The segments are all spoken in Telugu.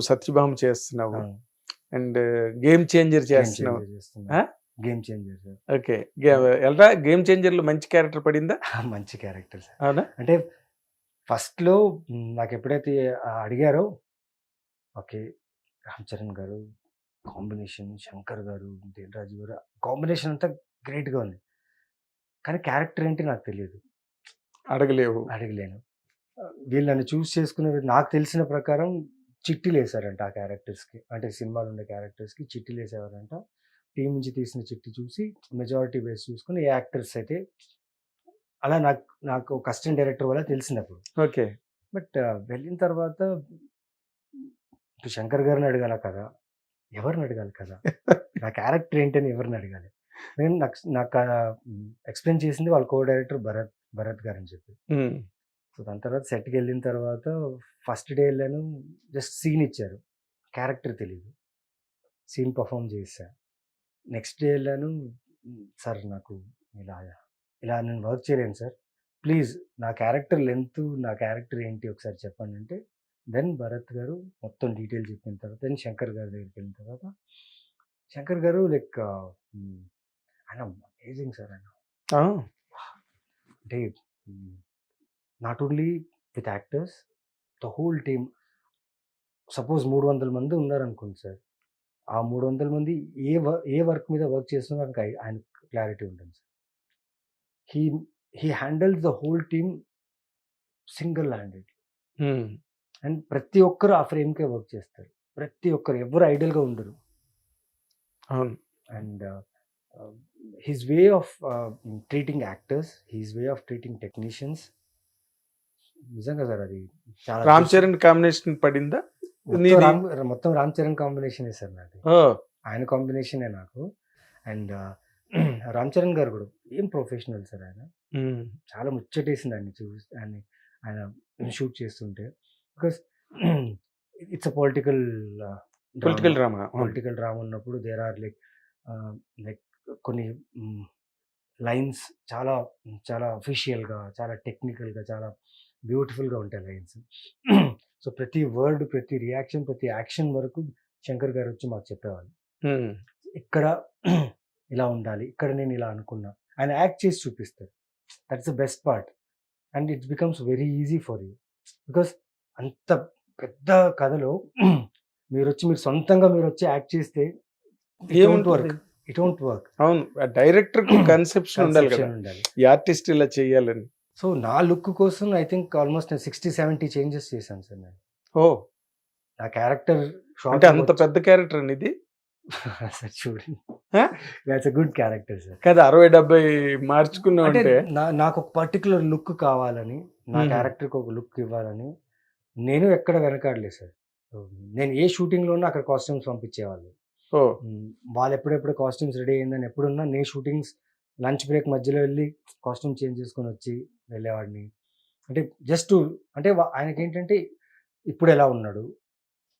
సత్యభామ చేస్తున్నావు. అండ్ గేమ్ చేంజర్ చేస్తున్నావు? Game changer okay. ఎలా గేమ్ చేంజర్లో మంచి క్యారెక్టర్ పడిందా? మంచి క్యారెక్టర్ అవునా? అంటే ఫస్ట్లో నాకు ఎప్పుడైతే అడిగారో ఓకే రామ్ చరణ్ గారు కాంబినేషన్ శంకర్ గారు దేవరాజు గారు కాంబినేషన్ అంతా great గా ఉంది. కానీ క్యారెక్టర్ ఏంటి నాకు తెలియదు. అడగలేవు. అడగలేను. వీళ్ళు నన్ను చూస్ చేసుకునే నాకు తెలిసిన ప్రకారం చిట్టీలు వేశారంట ఆ క్యారెక్టర్స్కి. అంటే సినిమాలో ఉండే క్యారెక్టర్స్కి చిట్టీలు వేసేవారంట టీం నుంచి తీసిన చిట్టి చూసి మెజారిటీ బేస్ చూసుకుని ఏ యాక్టర్స్ అయితే అలా నాకు నాకు కస్టమ్ డైరెక్టర్ వల్ల తెలిసింది అప్పుడు ఓకే. బట్ వెళ్ళిన తర్వాత శంకర్ గారిని అడగాల కదా? ఎవరిని అడగాలి కదా? నా క్యారెక్టర్ ఏంటని ఎవరిని అడగాలి? నేను నాకు నాకు ఎక్స్ప్లెయిన్ చేసింది వాళ్ళ కో డైరెక్టర్ భరత్ భరత్ గారు అని చెప్పి సో దాని తర్వాత సెట్కి వెళ్ళిన తర్వాత ఫస్ట్ డే వెళ్ళాను. జస్ట్ సీన్ ఇచ్చారు. క్యారెక్టర్ తెలియదు సీన్ పర్ఫామ్ చేసా నెక్స్ట్ డే వెళ్ళాను. సార్ నాకు ఇలా ఇలా నేను వర్క్ చేయలేను సార్. ప్లీజ్ నా క్యారెక్టర్ లెంత్ నా క్యారెక్టర్ ఏంటి ఒకసారి చెప్పండి అంటే దెన్ భరత్ గారు మొత్తం డీటెయిల్ చెప్పిన తర్వాత దెన్ శంకర్ గారి దగ్గరికి వెళ్ళిన తర్వాత శంకర్ గారు లైక్ ఆయన అమేజింగ్ సార్ ఆయన. అంటే not only with actors the whole team. Suppose మూడు వందల మంది ఉన్నారనుకోండి సార్. ఆ మూడు వందల మంది ఏ ఏ వర్క్ మీద వర్క్ చేస్తున్నారో ఆయన క్లారిటీ ఉంటుంది sir. He he handles the whole team single handed. And ప్రతి ఒక్కరు ఆ ఫ్రేమ్కే వర్క్ చేస్తారు. ప్రతి ఒక్కరు ఎవరు ఐడియల్గా ఉండరు. And his way of treating actors his way of treating technicians నిజంగా సార్ అది చాలా రామ్ చరణ్ కాంబినేషన్ పడిందా? మొత్తం? రామ్ చరణ్ కాంబినేషన్ సార్ నాది. ఆయన కాంబినేషనే నాకు. అండ్ రామ్ చరణ్ గారు కూడా ఏం ప్రొఫెషనల్ సార్ ఆయన. చాలా ముచ్చటేసింది ఆయన చూసి ఆయన ఆయన షూట్ చేస్తుంటే. Because it's a political political drama. Political drama ఉన్నప్పుడు దేర్ ఆర్ లైక్ లైక్ కొన్ని లైన్స్ చాలా చాలా అఫీషియల్గా చాలా టెక్నికల్గా చాలా బ్యూటిఫుల్గా ఉంటాయి లైన్స్. సో ప్రతి వర్డ్ ప్రతి రియాక్షన్ ప్రతి యాక్షన్ వరకు శంకర్ గారు వచ్చి మాకు చెప్పేవాళ్ళు. ఇక్కడ ఇలా ఉండాలి ఇక్కడ నేను ఇలా అనుకున్నా. ఆయన యాక్ట్ చేసి చూపిస్తారు. That's the best part and it's becomes very easy for you because అంత పెద్ద కథలో మీరు వచ్చి మీరు సొంతంగా మీరు వచ్చి యాక్ట్ చేస్తే ఏముంటుంది? వర్క్ ఇట్ డోంట్ వర్క్ అవును. డైరెక్టర్ కన్సెప్షన్ ఉండాలి కదా. ఉండాలి. ఈ ఆర్టిస్ట్ ఇలా చేయాలని. సో నా లుక్ కోసం ఐ థింక్ ఆల్మోస్ట్ నేను సిక్స్టీ సెవెంటీ చేంజెస్ చేశాను సార్ నేను. ఓ! నా క్యారెక్టర్ అంటే అంత పెద్ద క్యారెక్టర్ అనేది సార్ చూడండి? That's a good character sir కదా అరవై డెబ్బై మార్చుకున్నావు అంటే నాకు ఒక పర్టికులర్ లుక్ కావాలని నా. క్యారెక్టర్కి ఒక లుక్ ఇవ్వాలని నేను ఎక్కడ వెనకాడలేదు సార్. నేను ఏ షూటింగ్లో ఉన్నా అక్కడ కాస్ట్యూమ్స్ పంపించేవాళ్ళు. వాళ్ళు ఎప్పుడెప్పుడు కాస్ట్యూమ్స్ రెడీ అయిందని ఎప్పుడున్నా నేను షూటింగ్స్ లంచ్ బ్రేక్ మధ్యలో వెళ్ళి కాస్ట్యూమ్ చేంజ్ చేసుకొని వచ్చి వెళ్ళేవాడిని. అంటే జస్ట్ అంటే ఆయనకి ఏంటంటే ఇప్పుడు ఎలా ఉన్నాడు?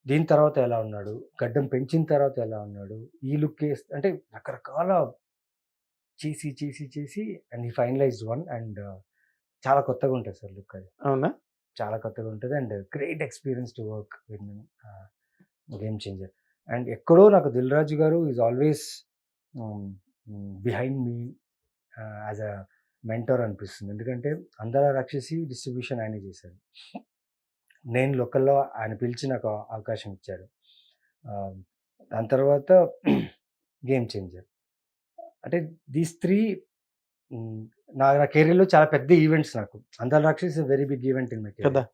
దీని తర్వాత ఎలా ఉన్నాడు? గడ్డం పెంచిన తర్వాత ఎలా ఉన్నాడు? ఈ లుక్ అంటే రకరకాల చేసి చేసి చేసి అండ్ ఈ ఫైనలైజ్డ్ వన్ అండ్ చాలా కొత్తగా ఉంటుంది సార్ లుక్ అది. అవునా? చాలా కొత్తగా ఉంటుంది and great experience to work with game changer. And ఎక్కడో నాకు Dil Raju garu is always behind me as a mentor అనిపిస్తుంది. ఎందుకంటే అందర రాక్షసి డిస్ట్రిబ్యూషన్ ఆయన చేశారు నేను లోకల్లో ఆయన పిలిచి నాకు అవకాశం ఇచ్చాడు. ఆ, దాని తర్వాత గేమ్ చేంజర్. అంటే దీస్ త్రీ నా నా కెరీర్లో చాలా పెద్ద ఈవెంట్స్ నాకు. అందర Rakshas very big event in my కదా.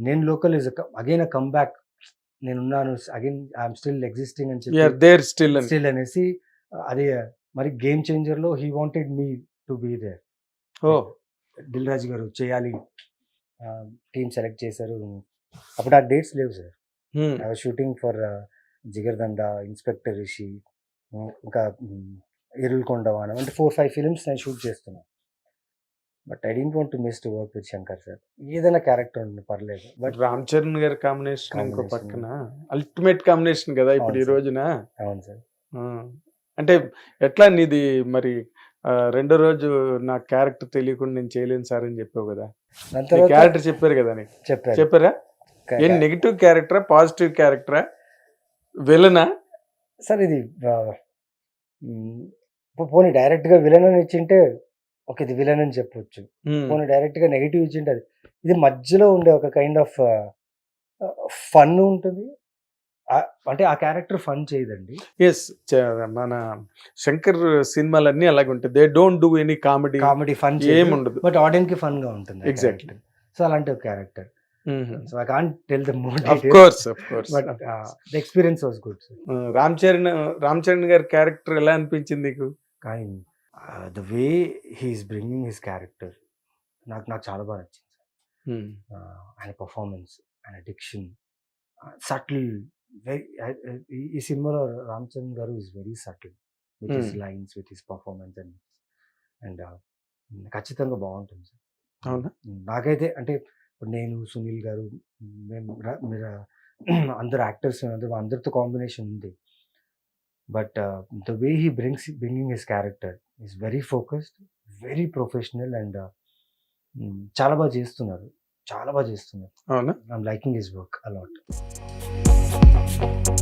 నేను local is again a come back నేనున్నాను అగైన్ ఐఎమ్ స్టిల్ ఎగ్జిస్టింగ్ అని చెప్పి స్టిల్ అని. స్టిల్ అనేసి అది మరి game చేంజర్లో he wanted me to be there oh. Dil Raju garu చేయాలి. టీం సెలెక్ట్ చేశారు. అప్పుడు ఆ డేట్స్ లేవు sir. Shooting for Jigarthanda inspector Rishi ఇంకా ఇరుల్కొండ వానం అంటే ఫోర్ ఫైవ్ ఫిలిమ్స్ నేను షూట్ చేస్తున్నాను but I didn't want to miss to work with Shankar sir. ఏదైనా క్యారెక్టర్ ఉంది పర్లేదు. బట్ రామ్ చరణ్ గారి కాంబినేషన్ ఇంకో. పక్కన అల్టిమేట్ కాంబినేషన్ కదా ఇప్పుడు ఈ. రోజున. అవును సార్. అంటే ఎట్లా నీది మరి రెండో రోజు నా క్యారెక్టర్ తెలియకుండా నేను చేయలేను సార్ అని చెప్పావు కదా. క్యారెక్టర్ చెప్పారు కదా నీకు? చెప్పారు? చెప్పారా ఏం నెగిటివ్ క్యారెక్టరా పాజిటివ్ క్యారెక్టరా విలనా సార్ ఇది పోనీ డైరెక్ట్గా విలన్ అని ఇచ్చింటే ఓకే ఇది విలన్ అని చెప్పొచ్చు. పోనీ డైరెక్ట్గా నెగిటివ్ ఇచ్చింటే అది. ఇది మధ్యలో ఉండే ఒక కైండ్ ఆఫ్ ఫన్ ఉంటుంది. అంటే ఆ క్యారెక్టర్ ఫన్ చేయదండి? ఎస్ మన శంకర్ సినిమాలన్నీ అలాగే ఉంటాయి. They don't do any comedy comedy fun ఏముండదు. బట్ ఆడియన్స్కి ఫన్గా ఉంటుంది Exactly. సో అలాంటి ఒక character so I can't tell the more of course of course but the experience was good Ram Charan Ram Charan గారి క్యారెక్టర్ ఎలా అనిపించింది నీకు? కానీ the way he is bringing his character నాకు నాకు చాలా బాగా నచ్చింది ఆయన పర్ఫార్మెన్స్ ఆయన డిక్షన్ సటిల్ ఈ సినిమాలో Ram Charan garu is very subtle with his. Lines with his performance and and ఖచ్చితంగా బాగుంటుంది సార్. అవునా? నాకైతే అంటే ఇప్పుడు నేను సునీల్ గారు మేము మీరు అందరు యాక్టర్స్ అందరూ అందరితో కాంబినేషన్ ఉంది. But the way he brings bringing his character is very focused very professional and చాలా బాగా చేస్తున్నారు. చాలా బాగా చేస్తున్నారు. I'm liking his work a lot Peace.